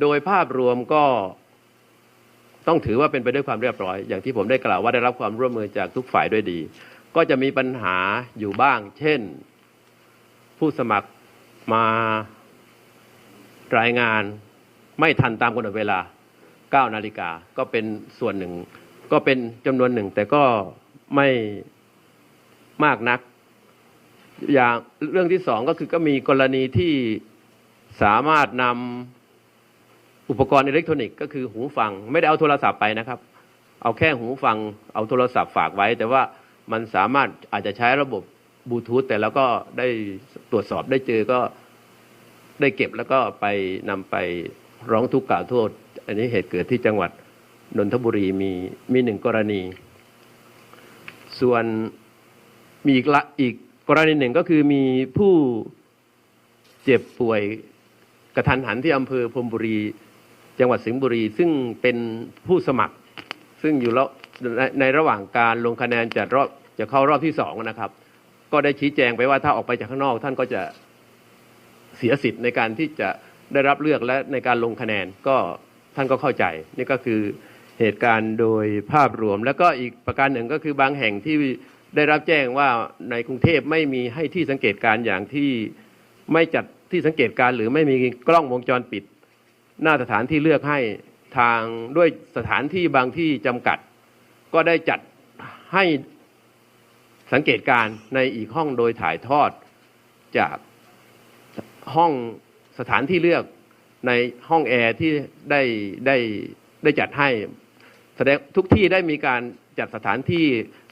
โดยภาพรวมก็ต้องถือว่าเป็นไปด้วยความเรียบร้อย อย่างที่ผมได้กล่าวว่าได้รับความร่วมมือจากทุกฝ่ายด้วยดี ก็จะมีปัญหาอยู่บ้าง เช่น ผู้สมัครมารายงานไม่ทันตามกำหนดเวลา 9 นาฬิกาก็เป็นส่วนหนึ่ง ก็เป็นจำนวนหนึ่ง แต่ก็ไม่มากนัก อย่างเรื่องที่สองก็คือก็มีกรณีที่สามารถนำ อุปกรณ์อิเล็กทรอนิกส์ก็คือหูฟังไม่ได้เอาโทรศัพท์ไปนะครับ เอาแค่หูฟังเอาโทรศัพท์ฝากไว้ แต่ว่ามันสามารถอาจจะใช้ระบบบลูทูธแต่แล้วก็ได้ตรวจสอบได้เจอก็ได้เก็บแล้วก็ไปนำไปร้องทุกข์กล่าวโทษ อันนี้เหตุเกิดที่จังหวัดนนทบุรีมีมีหนึ่งกรณี ส่วนมีอีกละอีกกรณีหนึ่งก็คือมีผู้เจ็บป่วยกระทันหันที่อำเภอพรมบุรี จังหวัดสิงห์บุรีซึ่งเป็นผู้สมัคร ซึ่งอยู่แล้วในระหว่างการลงคะแนนจะรอบจะเข้ารอบที่สองนะครับ ก็ได้ชี้แจงไปว่าถ้าออกไปจากข้างนอก ท่านก็จะเสียสิทธิ์ในการที่จะได้รับเลือกและในการลงคะแนนก็ท่านก็เข้าใจ นี่ก็คือเหตุการณ์โดยภาพรวม แล้วก็อีกประการหนึ่งก็คือบางแห่งที่ได้รับแจ้งว่าในกรุงเทพไม่มีให้ที่สังเกตการณ์อย่างที่ไม่จัดที่สังเกตการณ์หรือไม่มีกล้องวงจรปิด หน้าสถานที่เลือกให้ทางด้วยสถานที่บางที่จำกัด ก็ได้จัดให้สังเกตการณ์ในอีกห้องโดยถ่ายทอดจากห้องสถานที่เลือกในห้องแอร์ที่ได้ได้ได้จัดให้แสดงทุกที่ได้มีการจัดสถานที่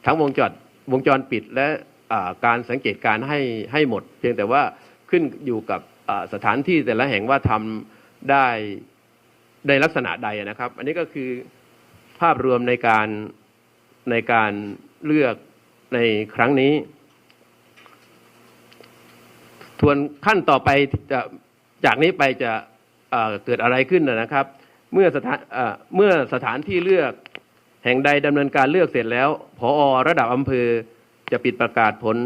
ทั้งวงจรวงจรปิดและการสังเกตการณ์ให้ให้หมด เพียงแต่ว่าขึ้นอยู่กับสถานที่แต่ละแห่งว่าทำ ได้ในลักษณะใดนะครับ อันนี้ก็คือภาพรวมในการในการเลือกในครั้งนี้ส่วนขั้นต่อไปจะจากนี้ไปจะเเกิดอะไรขึ้นนะครับ เมื่อสถานเเมื่อสถานที่เลือกแห่งใดดำเนินการเลือกเสร็จแล้วพอระดับอำเภอจะปิดประกาศผล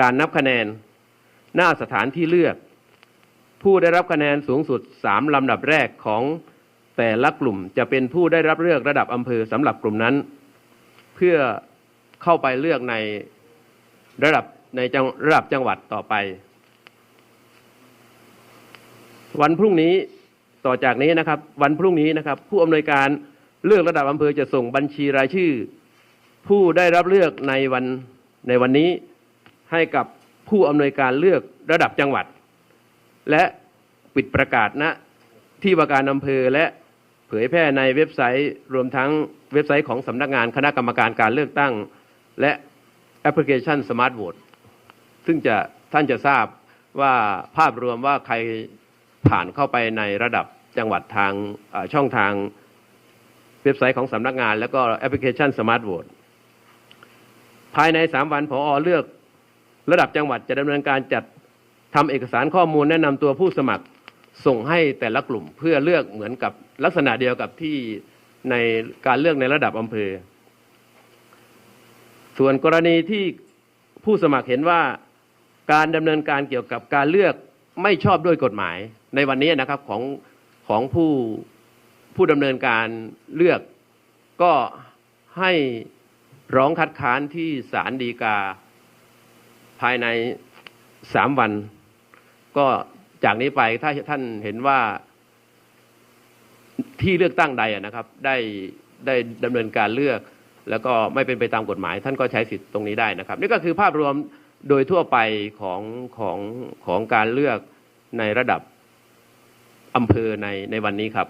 การนับคะแนน หน้าสถานที่เลือก ผู้ได้รับคะแนนสูงสุดสามลำดับแรกของแต่ละกลุ่มจะเป็นผู้ได้รับเลือกระดับอำเภอสำหรับกลุ่มนั้น เพื่อเข้าไปเลือกในระดับในจังระดับจังหวัดต่อไป วันพรุ่งนี้ต่อจากนี้นะครับ วันพรุ่งนี้นะครับ ผู้อำนวยการเลือกระดับอำเภอจะส่งบัญชีรายชื่อ ผู้ได้รับเลือกในวันในวันนี้ให้กับผู้อำนวยการเลือกระดับจังหวัด และปิดประกาศณที่ว่าการอำเภอและเผยแพร่ในเว็บไซต์รวมทั้งเว็บไซต์ของสำนักงานคณะกรรมการการเลือกตั้ง และแอปพลิเคชันสมาร์ทโหวตซึ่งจะท่านจะทราบว่าภาพรวมว่าใครผ่านเข้าไปในระดับจังหวัดทางช่องทางเว็บไซต์ของสำนักงาน แล้วก็แอปพลิเคชันสมาร์ทโหวตภายใน 3 วันพอเลือกระดับจังหวัดจะดำเนินการจัด ทำเอกสารข้อมูลแนะนำตัวผู้สมัครส่งให้แต่ละกลุ่มเพื่อเลือกเหมือนกับลักษณะเดียวกับที่ในการเลือกในระดับอำเภอ ส่วนกรณีที่ผู้สมัครเห็นว่าการดำเนินการเกี่ยวกับการเลือกไม่ชอบด้วยกฎหมาย ในวันนี้นะครับของของผู้ผู้ดำเนินการเลือก ก็ให้ร้องคัดค้านที่ศาลฎีกา ภายในสามวัน ก็จากนี้ไปถ้าท่านเห็นว่าที่เลือกตั้งใดนะครับ ได้ได้ดำเนินการเลือก แล้วก็ไม่เป็นไปตามกฎหมาย ท่านก็ใช้สิทธิ์ตรงนี้ได้นะครับ นี่ก็คือภาพรวมโดยทั่วไปของของของการเลือกในระดับอำเภอในในวันนี้ครับ